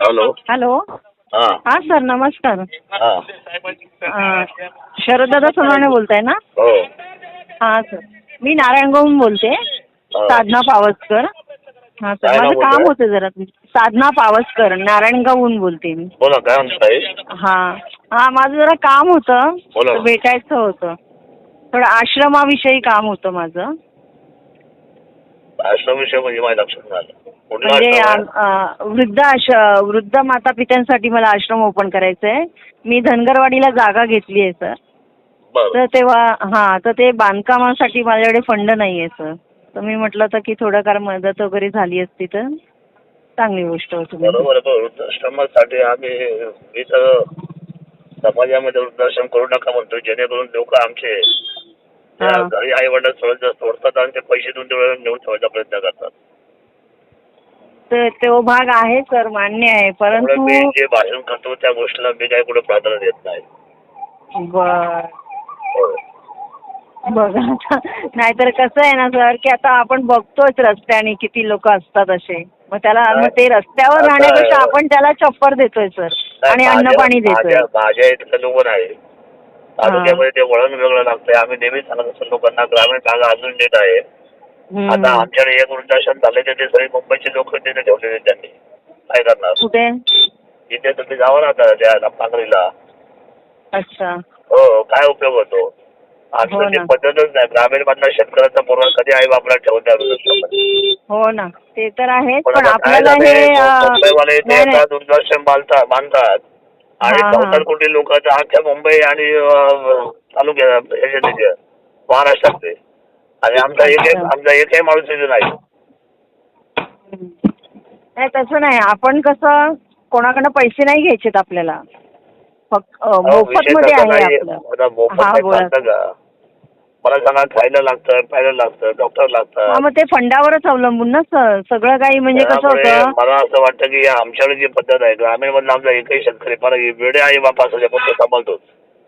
Hello hello हा. Sir नमस्कार. हा. शरददादा सोनाने बोलताय ना? हो. हा सर मी नारायणगावहून बोलते. साधना पावसकर. हा सर काय नाव माझं काम बोलताय? होतं जरा साधना पावसकर नारायणगावहून बोलते मी. बोला काय म्हणताय? हा. हा माझं जरा काम होतं. बोला. तर भेटायचं होतं. थोडं आश्रमाविषयी काम होतं माझं. आश्रम विषय म्हणजे माझ्या लक्षात आलं. कुठला म्हणजे आश्रम आहे? अं, वृद्ध आश वृद्ध माता पित्यांसाठी मला आश्रम ओपन करायचं आहे मी धनगरवाडीला जागा घेतली आहे सर. बरं. तर तेव्हा हां तर ते बांधकामासाठी माझ्याकडे फंड नाही आहे सर. तर मी म्हटलं तर की थोडंफार मदत वगैरे झाली असती तर चांगली गोष्ट होती बरोबर आहे पण वृद्धाश्रमासाठी आम्ही मी तर समाजामध्ये वृद्धाश्रम करू नका म्हणतो जेणेकरून लोक आमचे आई वडील सोडत सोडतात आणि ते पैसे देऊन तेवढे नेऊन ठेवायचा प्रयत्न करतात. तर तो भाग आहे सर मान्य आहे परंतु मी जे भाषण करतो त्या गोष्टीला मी काही कुठे प्राधान्य देत नाही. बर. बघा नाहीतर कसं आहे ना सर की आता आपण बघतोच रस्त्याने किती लोक असतात असे. मग त्याला मग ते रस्त्यावर राहण्यापेक्षा आपण त्याला चप्पर देतोय सर आणि अन्न पाणी देतोय. माझ्या माझ्या इथलं लोक आहे. तालुक्यामध्ये ते वळण वेगळं लागतंय. आम्ही नेहमी सांगत असतो लोकांना ग्रामीण भाग अजून नीट आहे. आता आमच्याकडे एक वृद्धाश्रम झाले ते सगळे मुंबईचे लोक तिथे ठेवलेले त्यांनी. काय करणार कुठे? इथे तुम्ही जावा ना त्या अच्छा. हो काय उपयोग होतो? हो आमचं ती ना. पद्धतच नाही. ग्रामीण मधला शेतकऱ्याचा पोरगा कधी आई बापला वृद्धाश्रमात. हो ना. ते तर आहेच पण पण आता काय आपल्याला हे अं, मुंबईवाले ते नाही, नाही. आता वृद्धाश्रम बांधतात बांधतात. आणि कोटी लोक अख्ख्या मुंबई आणि तालुक्या महाराष्ट्रातले. आणि आमचा एक. आमचा एकही माणूस तिथे नाही. नाही तसं नाही. आपण कसं कोणाकडनं पैसे नाही घ्यायचेत आपल्याला. फक्त मोफत मध्ये आहे. आपलं. आता हा बोला. मला सांगा खायला लागतं प्यायला लागतं डॉक्टर हा लागतात मग ते फंडावरच अवलंबून ना सर. सगळं काही म्हणजे कसं त्यामुळे होतं? मला असं वाटतं की आमच्याकडे जी पद्धत आहे ग्रामीण मधला आमचा एकही शेतकरी फार वेडे आई बाप असू पण तो सांभाळतोच.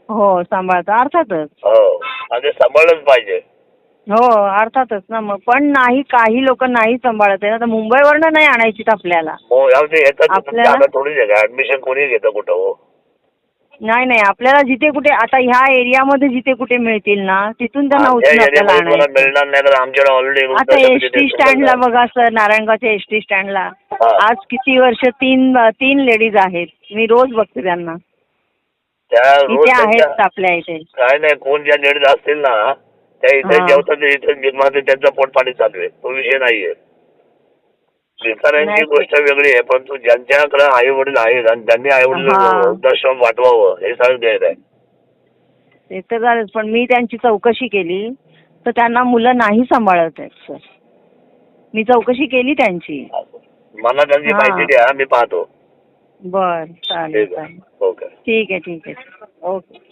हो सांभाळतं. अर्थातच. हो आणि ते सांभाळलंच पाहिजे. हो अर्थातच ना मग. पण नाही काही लोक नाही सांभाळत आहे आता मुंबईवरनं नाही आणायचीत आपल्याला. हो येतात. आपल्याला- थोडीच आहे. का ऍडमिशन कोणी घेतं कुठं हो. नाही नाही आपल्याला जिथे कुठे आता ह्या एरियामध्ये जिथे कुठे मिळतील ना तिथून त्यांना उचलून आपल्याला एरियामध्ये तुम्हाला आणायचं मिळणार नाही तर आमच्याकडे ऑलरेडी आता एस टी स्टँडला बघा सर नारायणगावच्या एस टी स्टँडला. हा. आज किती वर्ष तीन तीन लेडीज आहेत. मी रोज बघते त्यांना. त्या रोज इथे आहेत त्यांच्या- आपल्या इथे. काय नाही कोण ज्या लेडीज असतील ना त्या इथे हा. जेवतात इथे निर्माते त्यांचं पोट पाणी चालू आहे. तो विषय नाहीये. नाही. गोष्ट वेगळी आहे परंतु ज्यांच्याकडे आई वडील आहेत आणि त्यांनी आई वडील. वृद्धाश्रम वाटवावं हे सगळं ध्येय आहे. ते तर झालंच पण मी त्यांची चौकशी केली तर त्यांना मुलं नाही सांभाळत आहेत सर. मी चौकशी केली त्यांची. मला त्यांची. माहिती द्या मी पाहतो. बर चालेल आहे. चालेल. ओके. ठीक आहे ठीक आहे. ओके.